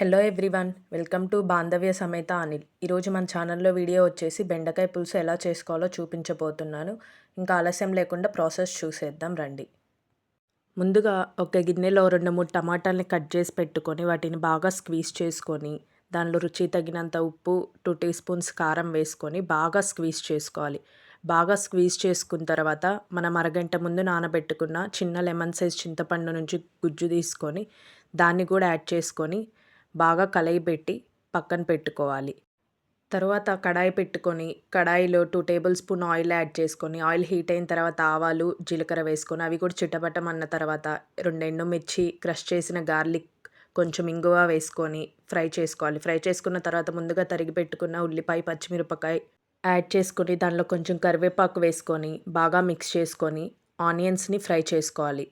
Hello everyone welcome to Bandhavya సమేత అనిల్. ఈరోజు మన ఛానల్లో వీడియో వచ్చేసి బెండకాయ పులుసు ఎలా చేసుకోవాలో చూపించబోతున్నాను. ఇంకా ఆలస్యం లేకుండా ప్రాసెస్ చూసేద్దాం రండి. ముందుగా ఒక గిన్నెలో రెండు మూడు టమాటాలని కట్ చేసి పెట్టుకొని వాటిని బాగా స్క్వీజ్ చేసుకొని దానిలో రుచి తగినంత ఉప్పు టూ టీ స్పూన్స్ కారం వేసుకొని బాగా స్క్వీజ్ చేసుకోవాలి. బాగా స్క్వీజ్ చేసుకున్న తర్వాత మనం అరగంట ముందు నానబెట్టుకున్న చిన్న లెమన్ సైజ్ చింతపండు నుంచి గుజ్జు తీసుకొని దాన్ని కూడా యాడ్ చేసుకొని బాగా కలయిపెట్టి పక్కన పెట్టుకోవాలి. తర్వాత కడాయి పెట్టుకొని కడాయిలో two tablespoon oil add చేసుకొని ఆయిల్ హీట్ అయిన తర్వాత ఆవాలు జీలకర్ర వేసుకొని అవి కూడా చిట్టపట్టం అన్న తర్వాత రెండు ఎండుమిర్చి క్రష్ చేసిన గార్లిక్ కొంచెం ఇంగువ వేసుకొని ఫ్రై చేసుకోవాలి. ఫ్రై చేసుకున్న తర్వాత ముందుగా తరిగి పెట్టుకున్న ఉల్లిపాయ పచ్చిమిరపకాయ యాడ్ చేసుకొని దానిలో కొంచెం కరివేపాకు వేసుకొని బాగా మిక్స్ చేసుకొని ఆనియన్స్ని ఫ్రై చేసుకోవాలి.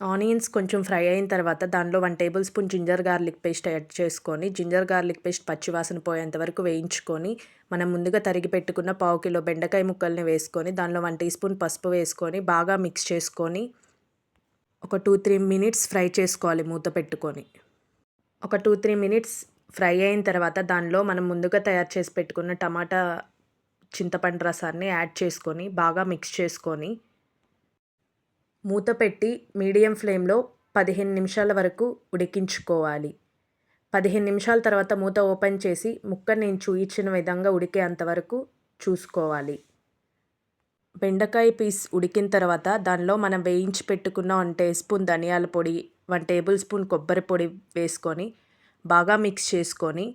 ఆనియన్స్ కొంచెం ఫ్రై అయిన తర్వాత దానిలో one tablespoon ginger garlic paste add చేసుకొని జింజర్ గార్లిక్ పేస్ట్ పచ్చివాసన పోయేంత వరకు వేయించుకొని మనం ముందుగా తరిగి పెట్టుకున్న పావు కిలో బెండకాయ ముక్కల్ని వేసుకొని దానిలో వన్ టీ స్పూన్ పసుపు వేసుకొని బాగా మిక్స్ చేసుకొని ఒక టూ త్రీ మినిట్స్ ఫ్రై చేసుకోవాలి మూత పెట్టుకొని. ఒక టూ త్రీ మినిట్స్ ఫ్రై అయిన తర్వాత దానిలో మనం ముందుగా తయారు చేసి పెట్టుకున్న టమాటా చింతపండు రసాన్ని యాడ్ చేసుకొని బాగా మిక్స్ చేసుకొని మూత పెట్టి మీడియం ఫ్లేమ్లో పదిహేను నిమిషాల వరకు ఉడికించుకోవాలి. పదిహేను నిమిషాల తర్వాత మూత ఓపెన్ చేసి ముక్క నేను చూయించిన విధంగా ఉడికే అంతవరకు చూసుకోవాలి. బెండకాయ పీస్ ఉడికిన తర్వాత దానిలో మనం వేయించి పెట్టుకున్న వన్ టీ స్పూన్ ధనియాల పొడి వన్ టేబుల్ స్పూన్ కొబ్బరి పొడి వేసుకొని బాగా మిక్స్ చేసుకొని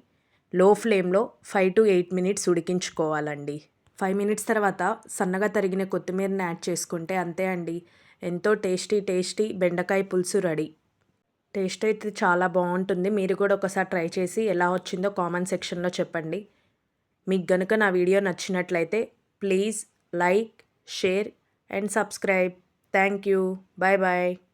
లో ఫ్లేమ్లో ఫైవ్ టు ఎయిట్ మినిట్స్ ఉడికించుకోవాలండి. ఫైవ్ మినిట్స్ తర్వాత సన్నగా తరిగిన కొత్తిమీరని యాడ్ చేసుకుంటే అంతే అండి. ఎంతో టేస్టీ టేస్టీ బెండకాయ పులుసు రెడీ. టేస్ట్ అయితే చాలా బాగుంటుంది. మీరు కూడా ఒకసారి ట్రై చేసి ఎలా వచ్చిందో కామెంట్ సెక్షన్లో చెప్పండి. మీకు గనుక నా వీడియో నచ్చినట్లయితే please like share and subscribe. Thank you. Bye bye.